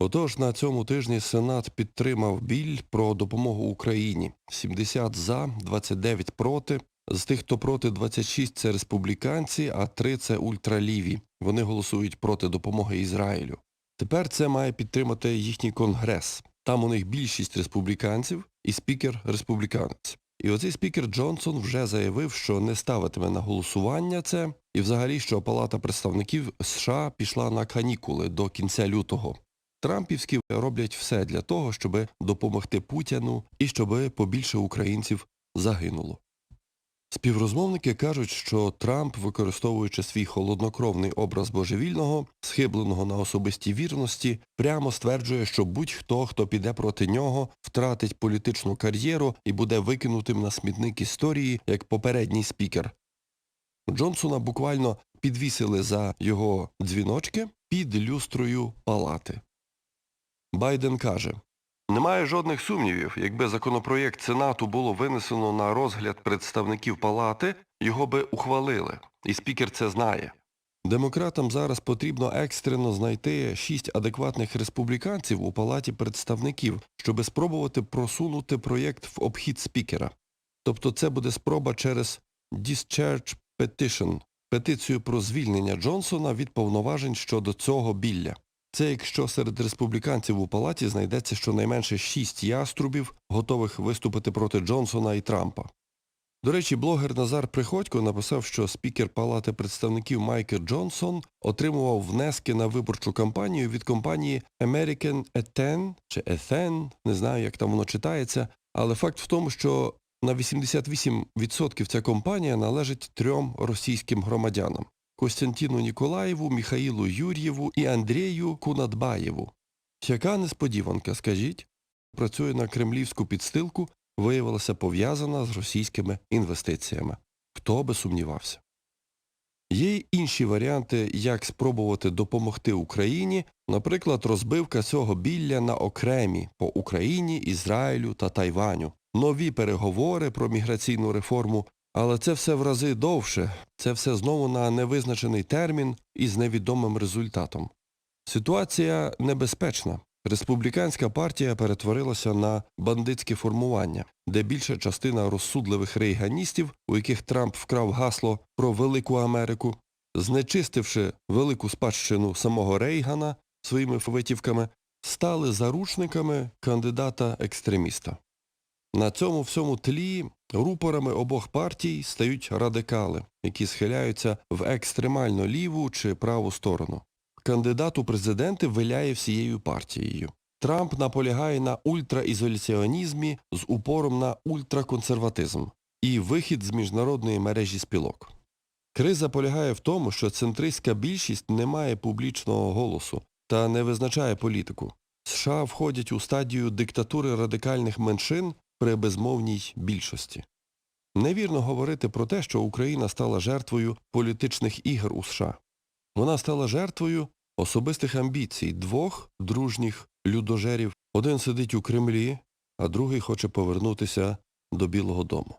Отож, на цьому тижні Сенат підтримав біль про допомогу Україні. 70 за, 29 проти. З тих, хто проти 26 – це республіканці, а 3 – це ультраліві. Вони голосують проти допомоги Ізраїлю. Тепер це має підтримати їхній конгрес. Там у них більшість республіканців і спікер республіканець. І оцей спікер Джонсон вже заявив, що не ставитиме на голосування це, і взагалі, що Палата представників США пішла на канікули до кінця лютого. Трампівські роблять все для того, щоб допомогти Путіну і щоб побільше українців загинуло. Співрозмовники кажуть, що Трамп, використовуючи свій холоднокровний образ божевільного, схибленого на особистій вірності, прямо стверджує, що будь-хто, хто піде проти нього, втратить політичну кар'єру і буде викинутим на смітник історії, як попередній спікер. Джонсона буквально підвісили за його дзвіночки під люстрою палати. Байден каже, немає жодних сумнівів, якби законопроєкт Сенату було винесено на розгляд представників палати, його би ухвалили, і спікер це знає. Демократам зараз потрібно екстрено знайти шість адекватних республіканців у палаті представників, щоби спробувати просунути проєкт в обхід спікера. Тобто це буде спроба через Discharge Petition, петицію про звільнення Джонсона від повноважень щодо цього білля. Це якщо серед республіканців у палаті знайдеться щонайменше шість яструбів, готових виступити проти Джонсона і Трампа. До речі, блогер Назар Приходько написав, що спікер Палати представників Майкл Джонсон отримував внески на виборчу кампанію від компанії American Ethen чи Ethen, не знаю, як там воно читається, але факт в тому, що на 88% ця компанія належить трьом російським громадянам. Костянтину Ніколаєву, Міхаїлу Юр'єву і Андрію Кунатбаєву. Яка несподіванка, скажіть? Працює на кремлівську підстилку, виявилася пов'язана з російськими інвестиціями. Хто би сумнівався? Є й інші варіанти, як спробувати допомогти Україні, наприклад, розбивка цього білля на окремі по Україні, Ізраїлю та Тайваню, нові переговори про міграційну реформу, але це все в рази довше, це все знову на невизначений термін і з невідомим результатом. Ситуація небезпечна. Республіканська партія перетворилася на бандитське формування, де більша частина розсудливих рейганістів, у яких Трамп вкрав гасло про Велику Америку, знечистивши велику спадщину самого Рейгана своїми витівками, стали заручниками кандидата-екстреміста. На цьому всьому тлі рупорами обох партій стають радикали, які схиляються в екстремально ліву чи праву сторону. Кандидат у президенти виляє всією партією. Трамп наполягає на ультраізоляціонізмі з упором на ультраконсерватизм і вихід з міжнародної мережі спілок. Криза полягає в тому, що центристська більшість не має публічного голосу та не визначає політику. США входять у стадію диктатури радикальних меншин при безмовній більшості. Невірно говорити про те, що Україна стала жертвою політичних ігор у США. Вона стала жертвою особистих амбіцій двох дружніх людожерів. Один сидить у Кремлі, а другий хоче повернутися до Білого дому.